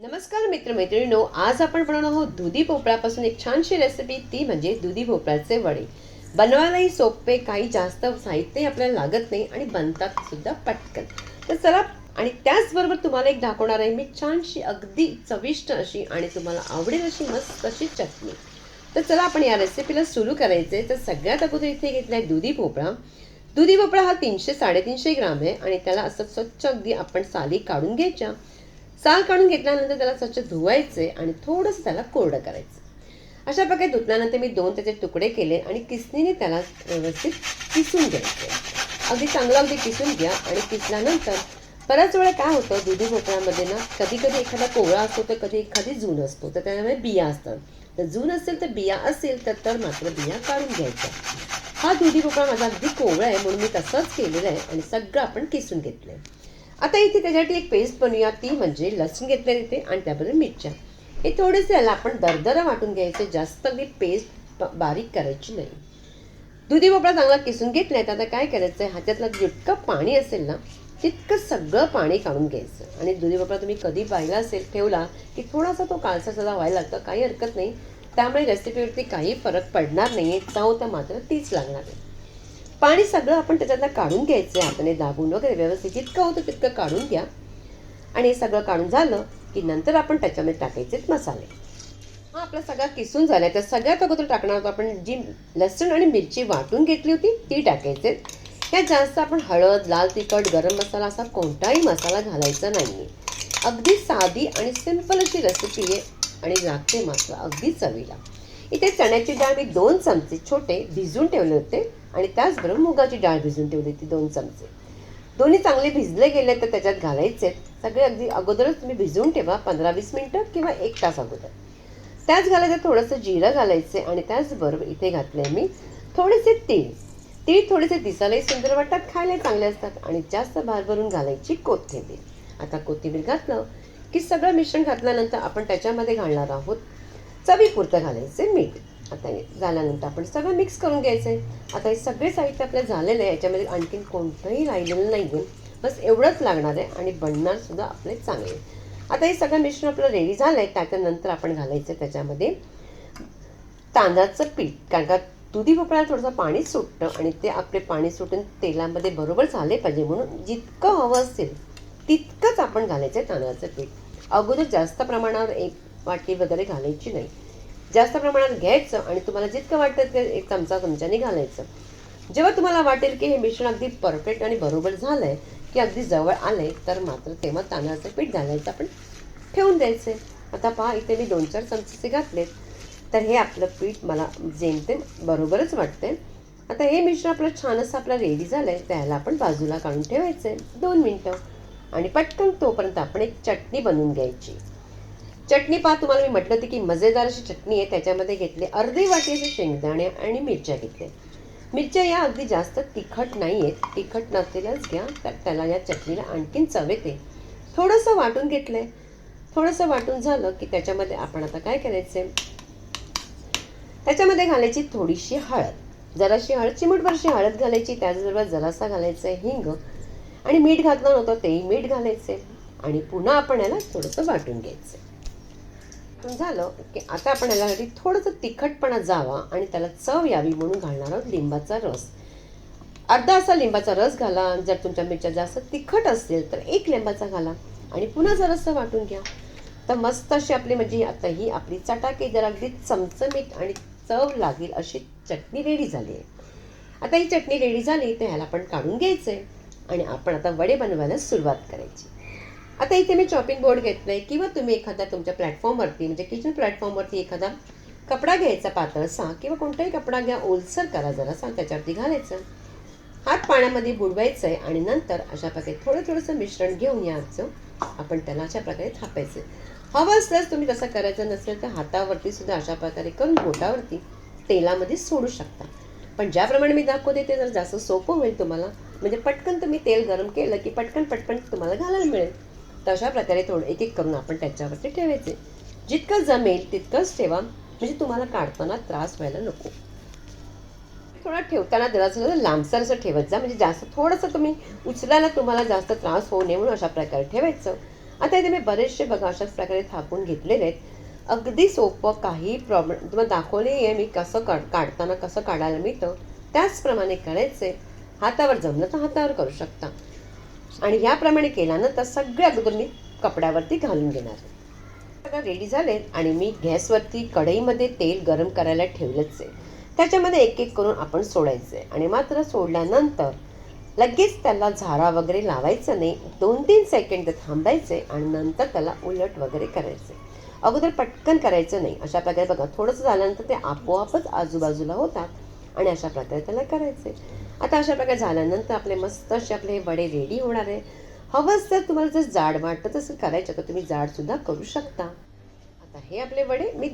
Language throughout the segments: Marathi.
नमस्कार मित्रमैत्रिणींनो आज आपण बनवणार आहोत दुधी भोपळ्यापासून एक छानशी रेसिपी ती म्हणजे दुधी भोपळ्याचे वडे. बनवायलाही सोपे काही जास्त साहित्य आपल्याला लागत नाही आणि बनतात सुद्धा पटकन. तर चला आणि त्याचबरोबर तुम्हाला एक दाखवणार आहे मी छानशी अगदी चविष्ट अशी आणि तुम्हाला आवडेल अशी मस्त अशी चटणी. तर चला आपण या रेसिपीला सुरू करायचे तर सगळ्यात अगोदर इथे घेतला आहे दुधी भोपळा. दुधी भोपळा हा तीनशे साडेतीनशे ग्राम आहे आणि त्याला असं स्वच्छ अगदी आपण साली काढून घ्यायच्या. साल काढून घेतल्यानंतर त्याला स्वच्छ धुवायचे आणि थोडंसं त्याला कोरडं करायचं. अशा प्रकारे धुतल्यानंतर मी दोन त्याचे तुकडे केले आणि किसणीने त्याला व्यवस्थित किसून घ्यायचे. अगदी चांगलं अगदी किसून घ्या आणि किसल्यानंतर बऱ्याच वेळा काय होतं दुधी भोपळ्यामध्ये ना कधी कधी एखादा कोवळा असतो तर कधी एखादी जून असतो तर त्यामध्ये बिया असतात. तर जून असेल तर बिया असेल तर तर मात्र बिया काढून घ्यायच्या. हा दुधी भोपळा माझा अगदी कोवळा आहे म्हणून मी तसंच केलेलं आहे आणि सगळं आपण किसून घेतलं आहे आता इथे त्याच्यासाठी एक पेस्ट बनवूया. ती म्हणजे लसूण घेतलेली इथे आणि त्याबद्दल मिरच्या. हे थोडेसे याला आपण दरदरा वाटून घ्यायचे. जास्त अगदी पेस्ट बारीक करायची नाही. दुधी भोपळा चांगला किसून घेतला तर आता काय करायचं आहे ह्याच्यातलं जितकं पाणी असेल ना तितकं सगळं पाणी काढून घ्यायचं. आणि दुधी भोपळा तुम्ही कधी पाहिला असेल ठेवला की थोडासा तो काळसा सदा व्हायला लागतं. काही हरकत नाही. त्यामुळे रेसिपीवरती काही फरक पडणार नाही आहे चव तर मात्र तीच लागणार आहे. पाणी सगळं आपण त्याच्यातनं काढून घ्यायचं आहे. हाताने दाबून वगैरे व्यवस्थित जितकं होतं तितकं काढून घ्या. आणि हे सगळं काढून झालं की नंतर आपण त्याच्यामध्ये टाकायचे मसाले. हा आपला सगळा किसून झाला आहे तर सगळ्यात अगोदर टाकणार होतो आपण जी लसूण आणि मिरची वाटून घेतली होती ती टाकायचे ह्या जास्त आपण हळद लाल तिखट गरम मसाला असा कोणताही मसाला घालायचा नाही अगदी साधी आणि सिंपल अशी रेसिपी आहे. आणि लागते मात्र अगदी चवीला. इथे चण्याची डाळ मी दोन चमचे छोटे भिजून ठेवले होते आणि त्याचबरोबर मुगाची डाळ भिजून ठेवली होती दोन चमचे. दोन्ही चांगले भिजले गेले तर त्याच्यात घालायचे. सगळे अगदी अगोदरच तुम्ही भिजवून ठेवा पंधरा वीस मिनटं किंवा एक तास अगोदर. त्याच घालायचं थोडंसं जिरं घालायचे आणि त्याचबरोबर इथे घातले मी थोडेसे तीळ. तीळ थोडेसे दिसायलाही सुंदर वाटतात खायला चांगले असतात आणि जास्त भार भरून घालायची कोथिंबीर. आता कोथिंबीर घातलं की सगळं मिश्रण घातल्यानंतर आपण त्याच्यामध्ये घालणार आहोत चवीपुरतं घालायचं मीठ. आता हे झाल्यानंतर आपण सगळं मिक्स करून घ्यायचं आहे आता हे सगळे साहित्य आपलं झालेलं आहे याच्यामध्ये आणखीन कोणतंही राहिलेलं नाही आहे बस एवढंच लागणार आहे आणि बनणारसुद्धा आपले चांगले आता हे सगळं मिश्रण आपलं रेडी झालं आहे त्याच्यानंतर आपण घालायचं त्याच्यामध्ये तांदळाचं पीठ. कारण का दुधी भोपळ्याला थोडंसं पाणी सुटतं आणि ते आपले पाणी सुटून तेलामध्ये बरोबर झाले पाहिजे म्हणून जितकं हवं असेल तितकंच आपण घालायचं आहे तांदळाचं पीठ. अगोदर जास्त प्रमाणावर एक वाटी वगैरे घालायची नाही. जास्त प्रमाणात घ्यायचं आणि तुम्हाला जितकं वाटतं ते एक चमचा चमच्याने घालायचं. जेव्हा तुम्हाला वाटेल की हे मिश्रण अगदी परफेक्ट आणि बरोबर झालं आहे की अगदी जवळ आले तर मात्र तेव्हा तांदळाचं पीठ घालायचं आपण ठेवून द्यायचं. आता पहा इथे मी दोन चार चमचे घातलेत. तर हे आपलं पीठ मला जेमतेम बरोबरच वाटते आता हे मिश्रण आपलं छान असं आपलं रेडी झालं आहे त्याला आपण बाजूला काढून ठेवायचं आहे दोन मिनटं. आणि पटकन तोपर्यंत आपण एक चटणी बनवून घ्यायची. चटणी पहा तुम्हाला मी म्हटलं होती की मजेदार अशी चटणी आहे त्याच्यामध्ये घेतले अर्धी वाटी असे शेंगदाणे आणि मिरच्या घेतले मिरच्या या अगदी जास्त तिखट नाही आहेत तिखट नसलेल्याच घ्या तर त्याला या चटणीला आणखीन चव येते. थोडंसं वाटून घेतलं आहे थोडंसं वाटून झालं की त्याच्यामध्ये आपण आता काय करायचं त्याच्यामध्ये घालायची थोडीशी हळद. जराशी हळद चिमूटभरशी हळद घालायची त्याचबरोबर जरासा घालायचं आहे हिंग. आणि मीठ घातलं नव्हतं तेही मीठ घालायचे आणि पुन्हा आपण याला थोडंसं वाटून घ्यायचं झालं की आता आपण याच्यासाठी थोडंसं तिखटपणा जावा आणि त्याला चव यावी म्हणून घालणार आहोत लिंबाचा रस. अर्धा असा लिंबाचा रस घाला जर तुमच्या मिरच्या जास्त तिखट असेल तर एक लिंबाचा घाला आणि पुन्हा जरासं वाटून घ्या. तर मस्त अशी आपली म्हणजे आता ही आपली चटाके जर अगदी चमचमीत आणि चव लागेल अशी चटणी रेडी झाली आहे. आता ही चटणी रेडी झाली तर ह्याला आपण काढून घ्यायचं आहे आणि आपण आता वडे बनवायला सुरुवात करायची. आता इथे मी चॉपिंग बोर्ड घेत नाही. किंवा तुम्ही एखादा तुमच्या प्लॅटफॉर्मवरती म्हणजे किचन प्लॅटफॉर्मवरती एखादा कपडा घ्यायचा पातळसा किंवा कोणताही कपडा घ्या ओलसर करा जरासा त्याच्यावरती घालायचं. हात पाण्यामध्ये बुडवायचं आहे आणि नंतर अशा प्रकारे थोडं थोडंसं मिश्रण घेऊन याचं आपण त्याला अशा प्रकारे थापायचं. हवं असल्यास तुम्ही तसं करायचं नसेल तर हातावरती सुद्धा अशा प्रकारे करून बोटावरती तेलामध्ये सोडू शकता. पण ज्याप्रमाणे मी दाखवते ते जर जास्त सोपं होईल तुम्हाला म्हणजे पटकन तुम्ही तेल गरम केलं की पटकन पटकन तुम्हाला घालायला मिळेल. तर अशा प्रकारे थोडं एक एक करून आपण त्याच्यावरती ठेवायचे. जितकं जमेल तितकंच ठेवा म्हणजे तुम्हाला काढताना त्रास व्हायला नको. थोडा ठेवताना जरा लांबसर असं ठेवत जा म्हणजे जास्त थोडंसं तुम्ही उचलायला तुम्हाला जास्त त्रास होऊ नये म्हणून अशा प्रकारे ठेवायचं. आता इथे मी बरेचसे बघा अशाच प्रकारे थापून घेतलेले आहेत. अगदी सोपं काही प्रॉब्लेम तुम्हाला दाखवले आहे मी कसं काढ काढताना कसं काढायला मिळतं त्याचप्रमाणे करायचे हातावर जमलं तर हातावर करू शकता. आणि याप्रमाणे केल्यानंतर सगळ्या अगोदर मी कपड्यावरती घालून घेणार सगळं रेडी झाले आणि मी गॅसवरती कढईमध्ये तेल गरम करायला ठेवलंच आहे. त्याच्यामध्ये एक एक करून आपण सोडायचे आणि मात्र सोडल्यानंतर लगेच त्याला झारा वगैरे लावायचं नाही. दोन तीन सेकंड थांबायचे आणि नंतर त्याला उलट वगैरे करायचे अगोदर पटकन करायचं नाही. अशा प्रकारे बघा थोडंसं झाल्यानंतर ते आपोआपच आजूबाजूला होतात आणि अशा प्रकारे त्याला करायचे आता अशा प्रकारे झाल्यानंतर आपले मस्त असे आपले वडे रेडी होणार आहे हवंच तर तुम्हाला जर जाड वाटतं तसं करायचं तर तुम्ही जाडसुद्धा करू शकता. आता हे आपले वडे मी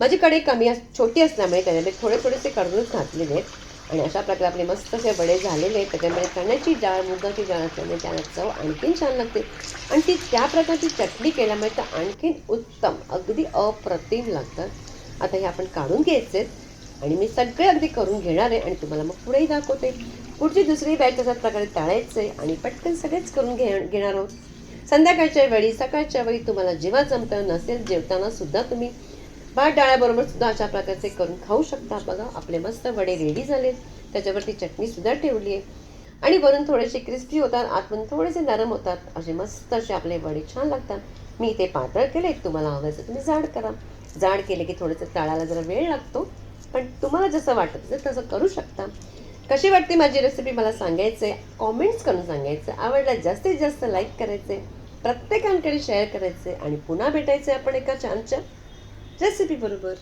माझी कढई कमी अस छोटी असल्यामुळे त्याच्यामध्ये थोडे थोडेसे करूनच घातलेले आहेत. आणि अशा प्रकारे आपले मस्त असे वडे झालेले आहेत. त्याच्यामध्ये चण्याची डाळ मुगाची डाळ असल्यामुळे त्याला चव आणखीन छान लागते. आणि ती त्या प्रकारची चटणी केल्यामुळे तर आणखीन उत्तम अगदी अप्रतिम लागतात. आता हे आपण काढून घ्यायचे आहेत आणि मी सगळे अगदी करून घेणार आहे आणि तुम्हाला मग पुढेही दाखवते. पुढची दुसरी बॅच तशाच प्रकारे टाळायचं आहे आणि पटकन सगळेच करून घे घेणार आहोत. संध्याकाळच्या वेळी सकाळच्या वेळी तुम्हाला जेव्हा जमतं नसेल जेवताना सुद्धा तुम्ही भात डाळ्याबरोबर सुद्धा अशा प्रकारचे करून खाऊ शकता. बघा आपले मस्त वडे रेडी झालेत. त्याच्यावरती चटणीसुद्धा ठेवली आहे. आणि वरून थोडेसे क्रिस्पी होतात आतून थोडेसे नरम होतात. असे मस्त असे आपले वडे छान लागतात. मी ते पातळ केले तुम्हाला हवं तुम्ही जाड करा. जाड केले की थोडंसं तळायला जरा वेळ लागतो. पण तुम्हाला जसं वाटत असेल तसं करू शकता. कशी वाटते माझी रेसिपी मला सांगायचं आहे कॉमेंट्स करून सांगायचं. आवडला जास्तीत जास्त लाईक करायचे प्रत्येकांकडे शेअर करायचे आणि पुन्हा भेटायचे आपण एका छानच्या रेसिपी बरोबर.